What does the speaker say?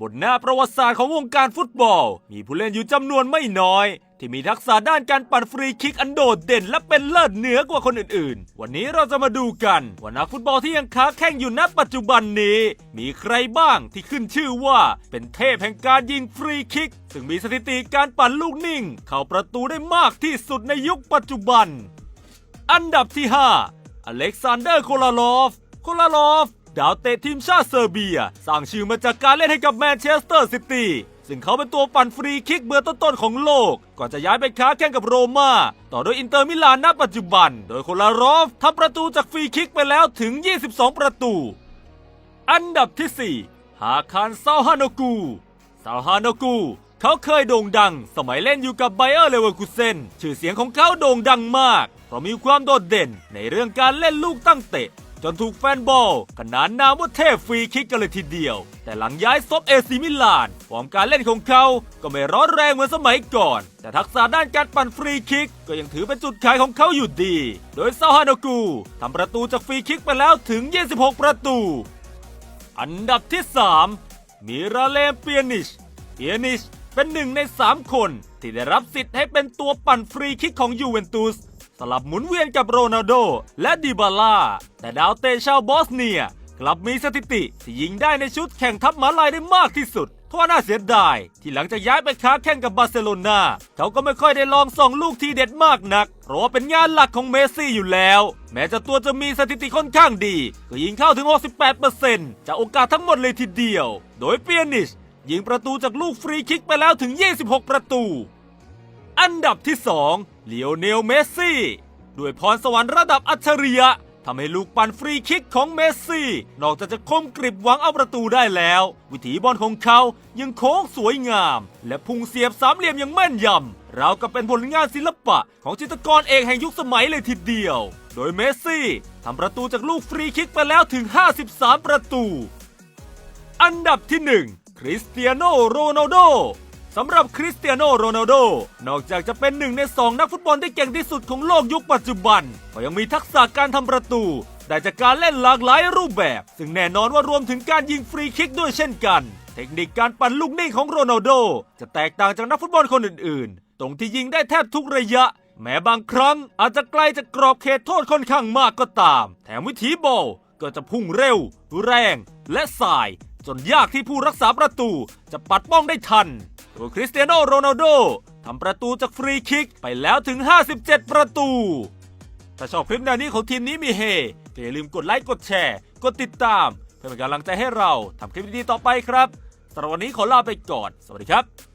บนหน้าประวัติศาสตร์ของวงการฟุตบอล มีผู้เล่นอยู่จำนวนไม่น้อย ที่มีทักษะด้านการปั่นฟรีคิกอันโดดเด่นและเป็นเลิศเหนือกว่าคนอื่นๆ วันนี้เราจะมาดูกัน ว่านักฟุตบอลที่ยังค้าแข่งอยู่ณปัจจุบันนี้ มีใครบ้างที่ขึ้นชื่อว่าเป็นเทพแห่งการยิงฟรีคิก ซึ่งมีสถิติการปั่นลูกนิ่ง เข้าประตูได้มากที่สุดในยุคปัจจุบัน อันดับที่ 5 อเล็กซานเดอร์โคลาลอฟ โคลาลอฟ ดาวเตะทีมชาติเซอร์เบีย สร้างชื่อมาจากการเล่นให้กับแมนเชสเตอร์ซิตี้ซึ่งเขาเป็นตัวปั่นฟรีคิกเบอร์ต้นๆของโลก ก่อนจะย้ายไปค้าแข่งกับโรม่าต่อด้วยอินเตอร์มิลานณปัจจุบัน โดยโคลาลอฟทำประตูจากฟรีคิกไปแล้วถึง 22 ประตู อันดับที่ 4 ฮาคารซาฮานกูซาฮานกูเขาเคยโด่งดัง สมัยเล่นอยู่กับไบเออร์เลเวอร์คูเซนชื่อเสียงของเขาโด่งดังมาก เพราะมีความโดดเด่นในเรื่องการเล่นลูกตั้งเตะ จนถูกแฟนบอลขนานนามว่าเทพฟรีคิกกันเลยทีเดียว แต่หลังย้ายซบเอซีมิลานฟอร์มการเล่นของเขาก็ไม่ร้อนแรงเหมือนสมัยก่อน แต่ทักษะด้านการปั่นฟรีคิกก็ยังถือเป็นจุดขายของเขาอยู่ดี โดยซาฮานกูทำประตูจากฟรีคิกไปแล้วถึง 26 ประตู อันดับที่ 3 มิราเลมเปียนิชเปียนิชเป็นหนึ่งใน 3 คนที่ได้รับสิทธิ์ให้เป็นตัวปั่นฟรีคิกของยูเวนตุส สลับหมุนเวียนกับโรนัลโด และดิบาลาแต่ดาวเตะชาวบอสเนีย กลับมีสถิติที่ยิงได้ในชุดแข่งทัพมาลายได้มากที่สุดทว่าน่าเสียดาย ที่หลังจากย้ายไปค้าแข่งกับบาร์เซโลนาเขาก็ไม่ค่อยได้ลองส่องลูกทีเด็ดมากนัก เพราะว่าเป็นงานหลักของเมสซี่อยู่แล้ว แม้จะตัวจะมีสถิติค่อนข้างดีก็ยิงเข้าถึง 68%จากโอกาสทั้งหมดเลยทีเดียว โดยเปียนิชยิงประตูจากลูกฟรีคิกไปแล้วถึง 26 ประตู อันดับที่2เลโอเนลเมสซี่ด้วยพรสวรรค์ระดับอัจฉริยะทำให้ลูกปั่นฟรีคิกของเมสซี่ นอกจากจะคมกริบหวังเอาประตูได้แล้ว วิถีบอลของเขายังโค้งสวยงาม และพุ่งเสียบสามเหลี่ยมอย่างแม่นยำราวกับเป็นผลงานศิลปะของจิตรกรเอกแห่งยุคสมัยเลยทีเดียว โดยเมสซี่ทำประตูจากลูกฟรีคิกไปแล้วถึง 53 ประตู อันดับที่ 1 คริสเตียโนโรนัลโด สำหรับคริสเตียโนโรนัลโด นอกจากจะเป็นหนึ่งในสองนักฟุตบอลที่เก่งที่สุดของโลกยุคปัจจุบัน ก็ยังมีทักษะการทำประตู ได้จากการเล่นหลากหลายรูปแบบ ซึ่งแน่นอนว่ารวมถึงการยิงฟรีคิกด้วยเช่นกัน เทคนิคการปั่นลูกนิ่งของโรนัลโด จะแตกต่างจากนักฟุตบอลคนอื่นๆ ตรงที่ยิงได้แทบทุกระยะ แม้บางครั้งอาจจะไกลจากกรอบเขตโทษค่อนข้างมากก็ตาม แถมวิถีบอลก็จะพุ่งเร็ว แรง และสาย จนยากที่ผู้รักษาประตูจะปัดป้องได้ทัน ตัวคริสเตียโนโรนัลโดทำประตูจากฟรีคิกไปแล้วถึง 57 ประตู ถ้าชอบคลิปแนวนี้ของทีมนี้มีเฮอย่าลืมกดไลค์กดแชร์ กดติดตาม เพื่อเป็นกำลังใจให้เราทำคลิปดีๆต่อไปครับสำหรับวันนี้ขอลาไปก่อน สวัสดีครับ